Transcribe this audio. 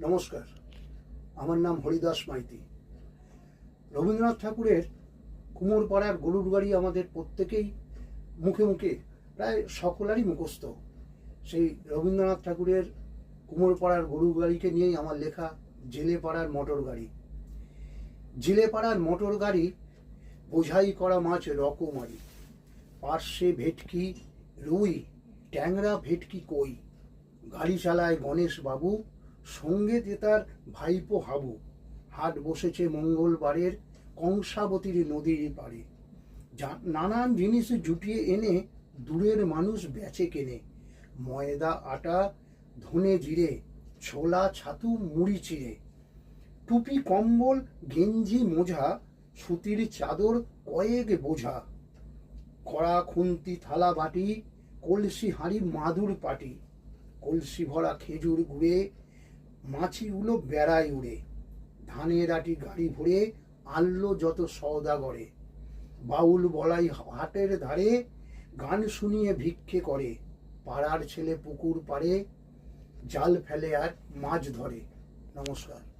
নমস্কার। আমার নাম হরিদাস মাইতি। রবীন্দ্রনাথ ঠাকুরের কুমোরপাড়ার গরুর গাড়ি আমাদের প্রত্যেকেই মুখে মুখে প্রায় সকলেরই মুখস্থ। সেই রবীন্দ্রনাথ ঠাকুরের কুমোরপাড়ার গরুর গাড়িকে নিয়েই আমার লেখা জেলে পাড়ার মোটর গাড়ি। জেলে পাড়ার মোটর গাড়ি বোঝাই করা মাছ রকমারি। পার্শ্বে ভেটকি রুই, ট্যাংরা ভেটকি কই গাড়ি চালায় গণেশ বাবু সঙ্গে যে তার ভাইপো হাবু, হাট বসেছে মঙ্গলবারের কংসাবতীর নদীর পাড়ে। যা- নানান জিনিস জুটিয়ে এনে দূরের মানুষ বেচে কেনে। ময়দা, আটা, ধনে জিরে, ছোলা, ছাতু, মুড়ি চিড়ে। টুপি, কম্বল, গেঞ্জি, মোজা, সুতির চাদর, কয়েক বোঝা। কড়া, খুন্তি, থালা, বাটি, কলসি হাঁড়ি মাদুর পাটি। কলসি ভরা খেজুর গুড়ে মাছিগুলো বেড়ায় উড়ে। ধানের আটি গাড়ি ভরে আনলো যত সওদাগরে বাউল বলাই হাটের ধারে গান শুনিয়ে ভিক্ষে করে। পাড়ার ছেলে পুকুর পাড়ে জাল ফেলে আর মাছ ধরে। নমস্কার।